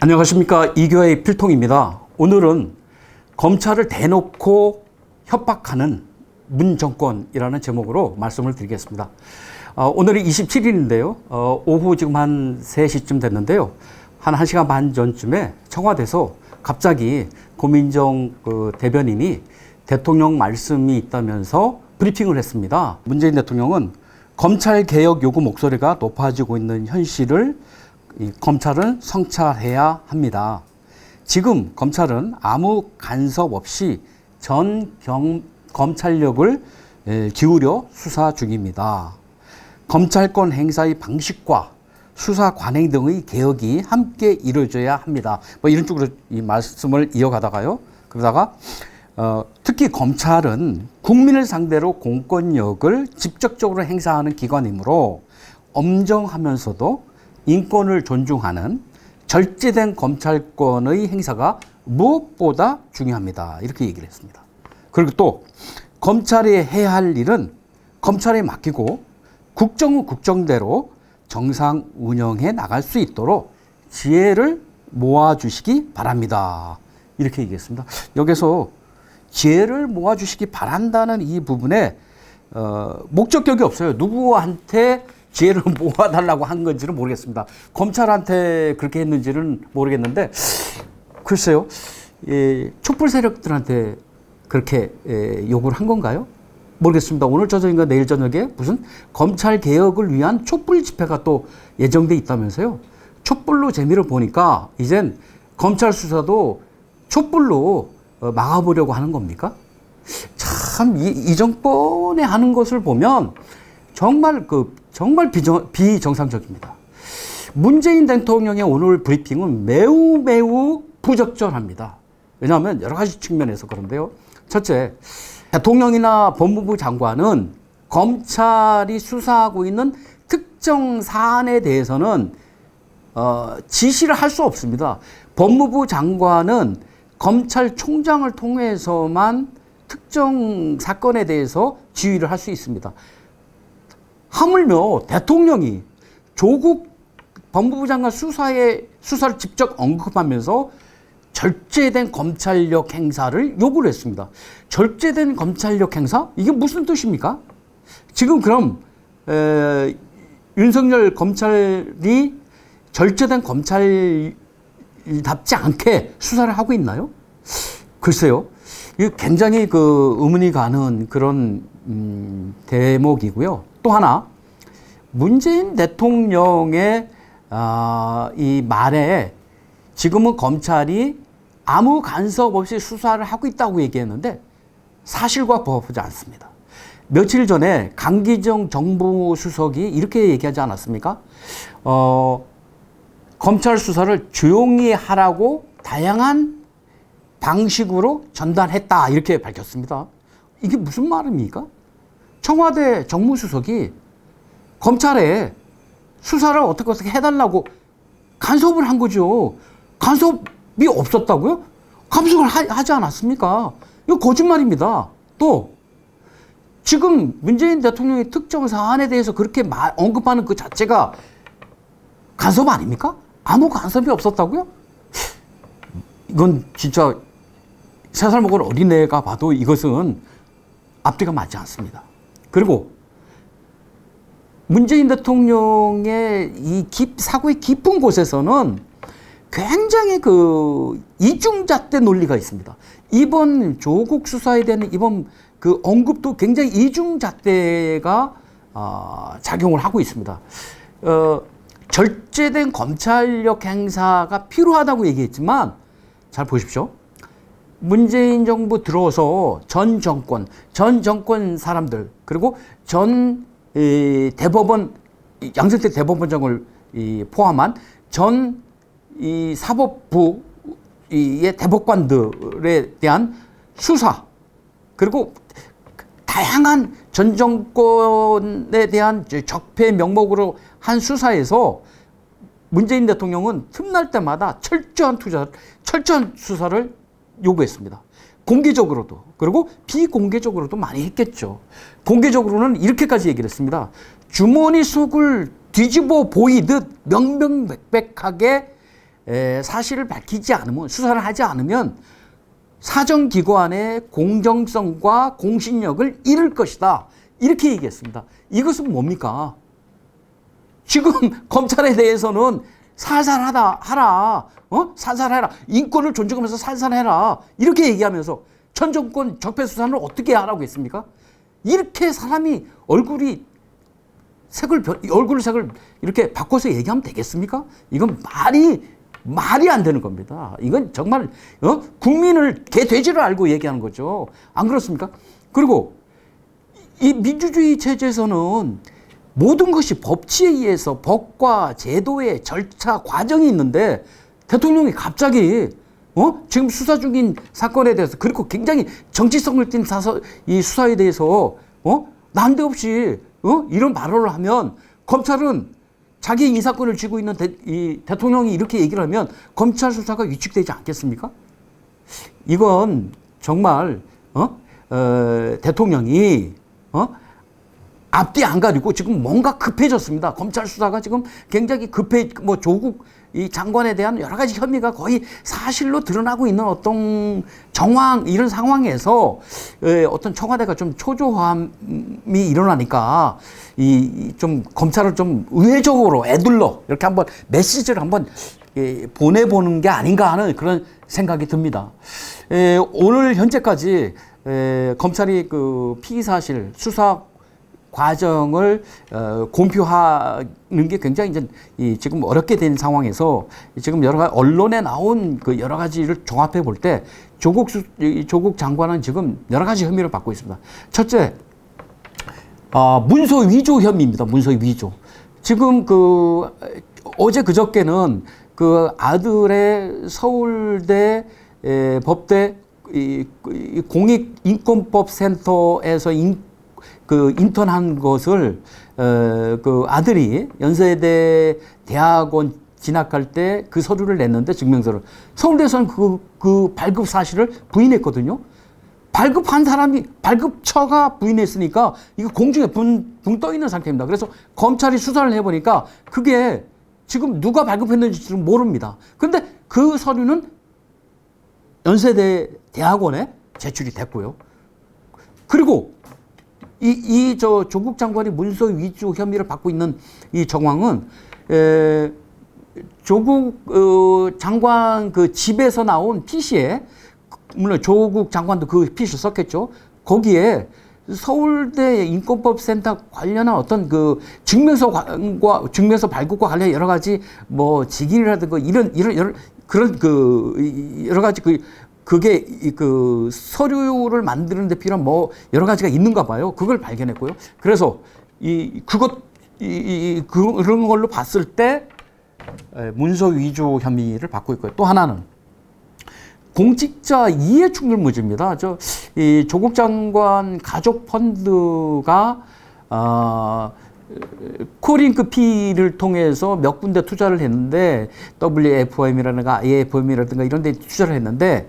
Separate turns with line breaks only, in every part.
안녕하십니까 이교의 필통입니다. 오늘은 검찰을 대놓고 협박하는 문정권이라는 제목으로 말씀을 드리겠습니다. 어, 오늘이 27일인데요. 어, 오후 지금 한 3시쯤 됐는데요. 한 1시간 반 전쯤에 청와대에서 갑자기 고민정 그 대변인이 대통령 말씀이 있다면서 브리핑을 했습니다. 문재인 대통령은 검찰 개혁 요구 목소리가 높아지고 있는 현실을 이 검찰은 성찰해야 합니다. 지금 검찰은 아무 간섭 없이 전 경, 검찰력을 에, 기울여 수사 중입니다. 검찰권 행사의 방식과 수사 관행 등의 개혁이 함께 이루어져야 합니다. 뭐 이런 쪽으로 이 말씀을 이어가다가요. 그러다가 어, 특히 검찰은 국민을 상대로 공권력을 직접적으로 행사하는 기관이므로 엄정하면서도 인권을 존중하는 절제된 검찰권의 행사가 무엇보다 중요합니다. 이렇게 얘기를 했습니다. 그리고 또 검찰이 해야 할 일은 검찰에 맡기고 국정은 국정대로 정상 운영해 나갈 수 있도록 지혜를 모아주시기 바랍니다. 이렇게 얘기했습니다. 여기서 지혜를 모아주시기 바란다는 이 부분에 어, 목적격이 없어요. 누구한테 지혜를 모아달라고 한 건지는 모르겠습니다. 검찰한테 그렇게 했는지는 모르겠는데 글쎄요. 예, 촛불 세력들한테 그렇게 예, 요구를 한 건가요? 모르겠습니다. 오늘 저녁인가 내일 저녁에 무슨 검찰 개혁을 위한 촛불 집회가 또 예정돼 있다면서요. 촛불로 재미를 보니까 이젠 검찰 수사도 촛불로 어, 막아보려고 하는 겁니까? 참, 이, 이 정권에 하는 것을 보면 정말 그, 정말 비정, 비정상적입니다. 문재인 대통령의 오늘 브리핑은 매우 매우 부적절합니다. 왜냐하면 여러 가지 측면에서 그런데요. 첫째, 대통령이나 법무부 장관은 검찰이 수사하고 있는 특정 사안에 대해서는 어, 지시를 할 수 없습니다. 법무부 장관은 검찰총장을 통해서만 특정 사건에 대해서 지휘를 할 수 있습니다. 하물며 대통령이 조국 법무부 장관 수사에 수사를 직접 언급하면서 절제된 검찰력 행사를 요구를 했습니다. 절제된 검찰력 행사? 이게 무슨 뜻입니까? 지금 그럼 에, 윤석열 검찰이 절제된 검찰답지 않게 수사를 하고 있나요? 글쎄요. 이 굉장히 그 의문이 가는 그런 음, 대목이고요. 또 하나 문재인 대통령의 아, 이 말에 지금은 검찰이 아무 간섭 없이 수사를 하고 있다고 얘기했는데 사실과 부합하지 않습니다. 며칠 전에 강기정 정부 수석이 이렇게 얘기하지 않았습니까? 어, 검찰 수사를 조용히 하라고 다양한 방식으로 전달했다 이렇게 밝혔습니다. 이게 무슨 말입니까? 청와대 정무수석이 검찰에 수사를 어떻게 어떻게 해달라고 간섭을 한 거죠. 간섭이 없었다고요? 간섭을 하, 지 않았습니까? 이거 거짓말입니다. 또 지금 문재인 대통령의 특정 사안에 대해서 그렇게 말, 언급하는 그 자체가 간섭 아닙니까? 아무 간섭이 없었다고요? 이건 진짜 세 살 먹은 어린애가 봐도 이것은 앞뒤가 맞지 않습니다. 그리고 문재인 대통령의 이 깊, 사고의 깊은 곳에서는 굉장히 그 이중잣대 논리가 있습니다. 이번 조국 수사에 대한 이번 그 언급도 굉장히 이중잣대가 어, 작용을 하고 있습니다. 어, 절제된 검찰력 행사가 필요하다고 얘기했지만 잘 보십시오. 문재인 정부 들어서 전 정권, 전 정권 사람들 그리고 전 이, 대법원 양승태 대법원장을 이, 포함한 전 이 사법부의 대법관들에 대한 수사 그리고 다양한 전 정권에 대한 적폐 명목으로 한 수사에서 문재인 대통령은 틈날 때마다 철저한 투자, 철저한 수사를 요구했습니다. 공개적으로도 그리고 비공개적으로도 많이 했겠죠. 공개적으로는 이렇게까지 얘기를 했습니다. 주머니 속을 뒤집어 보이듯 명명백백하게 에, 사실을 밝히지 않으면 수사를 하지 않으면 사정기관의 공정성과 공신력을 잃을 것이다. 이렇게 얘기했습니다. 이것은 뭡니까? 지금 검찰에 대해서는 살살하다 하라, 어? 살살해라. 인권을 존중하면서 살살해라. 이렇게 얘기하면서 전 정권 적폐 수사를 어떻게 하라고 했습니까? 이렇게 사람이 얼굴이 색을 변- 얼굴 색을 이렇게 바꿔서 얘기하면 되겠습니까? 이건 말이 말이 안 되는 겁니다. 이건 정말 어? 국민을 개돼지를 알고 얘기하는 거죠. 안 그렇습니까? 그리고 이 민주주의 체제에서는 모든 것이 법치에 의해서 법과 제도의 절차 과정이 있는데 대통령이 갑자기 어 지금 수사 중인 사건에 대해서 그리고 굉장히 정치성을 띤 사서 이 수사에 대해서 어 난데없이 어 이런 발언을 하면 검찰은 자기 인사권을 쥐고 있는 대, 이 대통령이 이렇게 얘기를 하면 검찰 수사가 위축되지 않겠습니까? 이건 정말 어? 어, 대통령이 어? 앞뒤 안 가리고 지금 뭔가 급해졌습니다. 검찰 수사가 지금 굉장히 급해 뭐 조국 이 장관에 대한 여러 가지 혐의가 거의 사실로 드러나고 있는 어떤 정황 이런 상황에서 에, 어떤 청와대가 좀 초조함이 일어나니까 이 좀 검찰을 좀 의외적으로 애둘러 이렇게 한번 메시지를 한번 예, 보내보는 게 아닌가 하는 그런 생각이 듭니다. 에, 오늘 현재까지 에, 검찰이 그 피의 사실 수사 과정을 어, 공표하는 게 굉장히 이제 이 지금 어렵게 된 상황에서 지금 여러 가지 언론에 나온 그 여러 가지를 종합해 볼 때 조국 수, 이 조국 장관은 지금 여러 가지 혐의를 받고 있습니다. 첫째, 아, 문서 위조 혐의입니다. 문서 위조. 지금 그 어제 그저께는 그 아들의 서울대 에, 법대 이, 이 공익인권법 센터에서 인, 그 인턴한 것을 어, 그 아들이 연세대 대학원 진학할 때 그 서류를 냈는데 증명서를 서울대에서는 그, 그 발급 사실을 부인했거든요. 발급한 사람이 발급처가 부인했으니까 이거 공중에 붕, 붕떠 있는 상태입니다. 그래서 검찰이 수사를 해보니까 그게 지금 누가 발급했는지는 모릅니다. 근데 그 서류는 연세대 대학원에 제출이 됐고요. 그리고 이, 이, 저, 조국 장관이 문서 위조 혐의를 받고 있는 이 정황은, 에, 조국, 어, 장관 그 집에서 나온 PC에, 물론 조국 장관도 그 PC를 썼겠죠. 거기에 서울대 인권법 센터 관련한 어떤 그 증명서과, 증명서 발급과 관련 여러 가지 뭐 직인이라든가 이런, 이런, 이런, 그런 그, 이- 여러 가지 그, 그게 이 그 서류를 만드는 데 필요한 뭐 여러 가지가 있는가 봐요. 그걸 발견했고요. 그래서 이 그것 이, 이 그- 그런 걸로 봤을 때 에, 문서 위조 혐의를 받고 있고요. 또 하나는 공직자 이해 충돌 무죄입니다. 저 이 조국 장관 가족 펀드가 아 코링크 P를 통해서 몇 군데 투자를 했는데 WFM이라든가 IFM이라든가 이런 데 투자를 했는데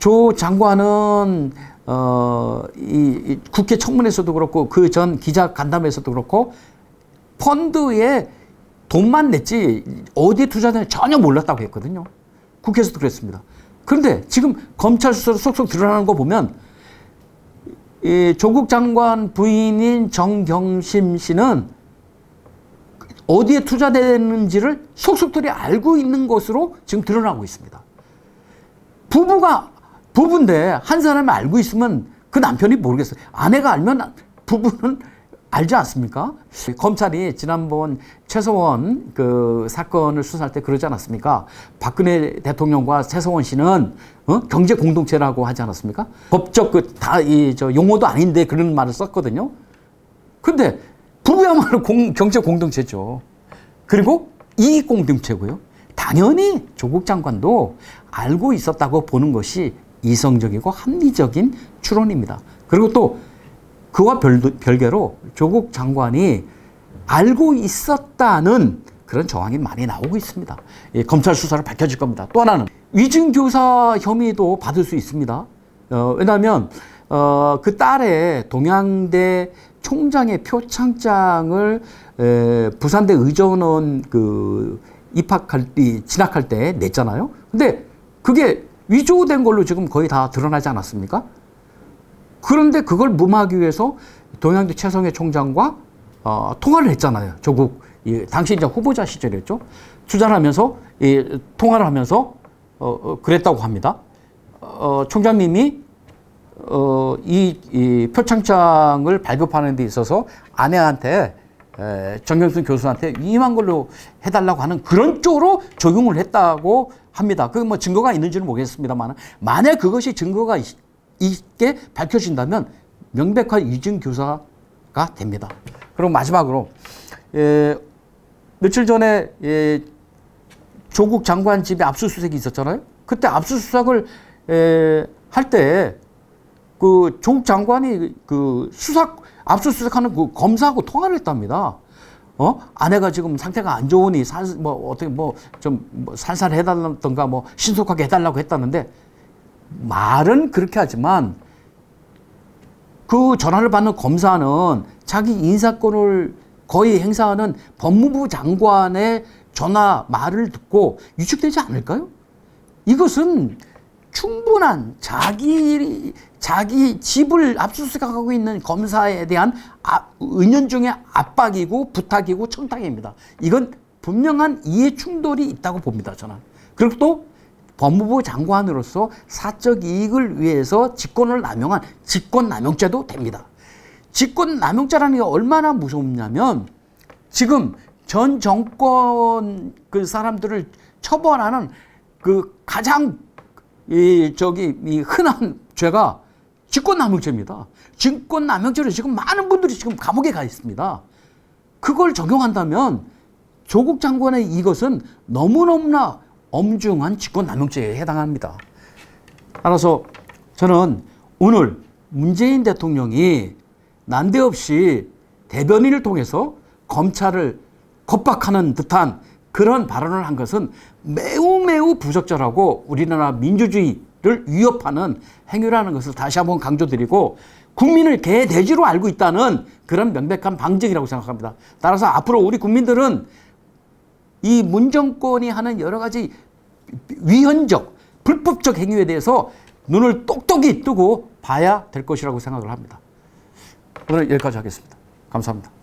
조 장관은 어, 이, 이 국회 청문회에서도 그렇고 그 전 기자 간담회에서도 그렇고 펀드에 돈만 냈지 어디에 투자되는지 전혀 몰랐다고 했거든요. 국회에서도 그랬습니다. 그런데 지금 검찰 수사로 쏙쏙 드러나는 거 보면 이 조국 장관 부인인 정경심 씨는 어디에 투자되는지를 속속들이 알고 있는 것으로 지금 드러나고 있습니다. 부부가 부부인데 한 사람이 알고 있으면 그 남편이 모르겠어요. 아내가 알면 부부는 알지 않습니까? 검찰이 지난번 최서원 그 사건을 수사할 때 그러지 않았습니까? 박근혜 대통령과 최서원 씨는 어? 경제 공동체라고 하지 않았습니까? 법적 그 다 이 저 용어도 아닌데 그런 말을 썼거든요. 근데 부부야말로 공, 경제 공동체죠. 그리고 이익 공동체고요. 당연히 조국 장관도 알고 있었다고 보는 것이 이성적이고 합리적인 추론입니다. 그리고 또 그와 별, 별개로 조국 장관이 알고 있었다는 그런 정황이 많이 나오고 있습니다. 예, 검찰 수사를 밝혀질 겁니다. 또 하나는 위증교사 혐의도 받을 수 있습니다. 어, 왜냐하면 어, 그 딸의 동양대 총장의 표창장을 에, 부산대 의전원 그 입학할 때 진학할 때 냈잖아요. 근데 그게 위조된 걸로 지금 거의 다 드러나지 않았습니까? 그런데 그걸 무마하기 위해서 동양대 최성해 총장과 어, 통화를 했잖아요. 조국 이, 당시 이제 후보자 시절이었죠. 투자를 하면서 이, 통화를 하면서 어, 어, 그랬다고 합니다. 어, 총장님이 어, 이, 이 표창장을 발급하는 데 있어서 아내한테 에, 정경순 교수한테 위임한 걸로 해달라고 하는 그런 쪽으로 적용을 했다고 합니다. 그 뭐 증거가 있는지는 모르겠습니다만 만약 그것이 증거가 있, 있게 밝혀진다면 명백한 이중 교사가 됩니다. 그리고 마지막으로 에, 며칠 전에 에, 조국 장관 집에 압수수색이 있었잖아요. 그때 압수수색을 에, 할때 그 조국 장관이 그 수사 압수수색하는 그 검사하고 통화를 했답니다. 어 아내가 지금 상태가 안 좋으니 살 뭐 어떻게 뭐좀 뭐 살살 해달라던가 뭐 신속하게 해달라고 했다는데 말은 그렇게 하지만 그 전화를 받는 검사는 자기 인사권을 거의 행사하는 법무부 장관의 전화 말을 듣고 위축되지 않을까요? 이것은 충분한 자기 자기 집을 압수수색하고 있는 검사에 대한 아, 은연중의 압박이고 부탁이고 청탁입니다. 이건 분명한 이해 충돌이 있다고 봅니다. 저는. 그리고 또 법무부 장관으로서 사적 이익을 위해서 직권을 남용한 직권남용죄도 됩니다. 직권남용죄라는 게 얼마나 무섭냐면 지금 전 정권 그 사람들을 처벌하는 그 가장 이 저기 이 흔한 죄가 직권남용죄입니다. 직권남용죄로 지금 많은 분들이 지금 감옥에 가 있습니다. 그걸 적용한다면 조국 장관의 이것은 너무너무나 엄중한 직권남용죄에 해당합니다. 따라서 저는 오늘 문재인 대통령이 난데없이 대변인을 통해서 검찰을 겁박하는 듯한 그런 발언을 한 것은 매우 매우 부적절하고 우리나라 민주주의를 위협하는 행위라는 것을 다시 한번 강조드리고 국민을 개돼지로 알고 있다는 그런 명백한 방증이라고 생각합니다. 따라서 앞으로 우리 국민들은 이 문정권이 하는 여러 가지 위헌적, 불법적 행위에 대해서 눈을 똑똑히 뜨고 봐야 될 것이라고 생각을 합니다. 오늘 여기까지 하겠습니다. 감사합니다.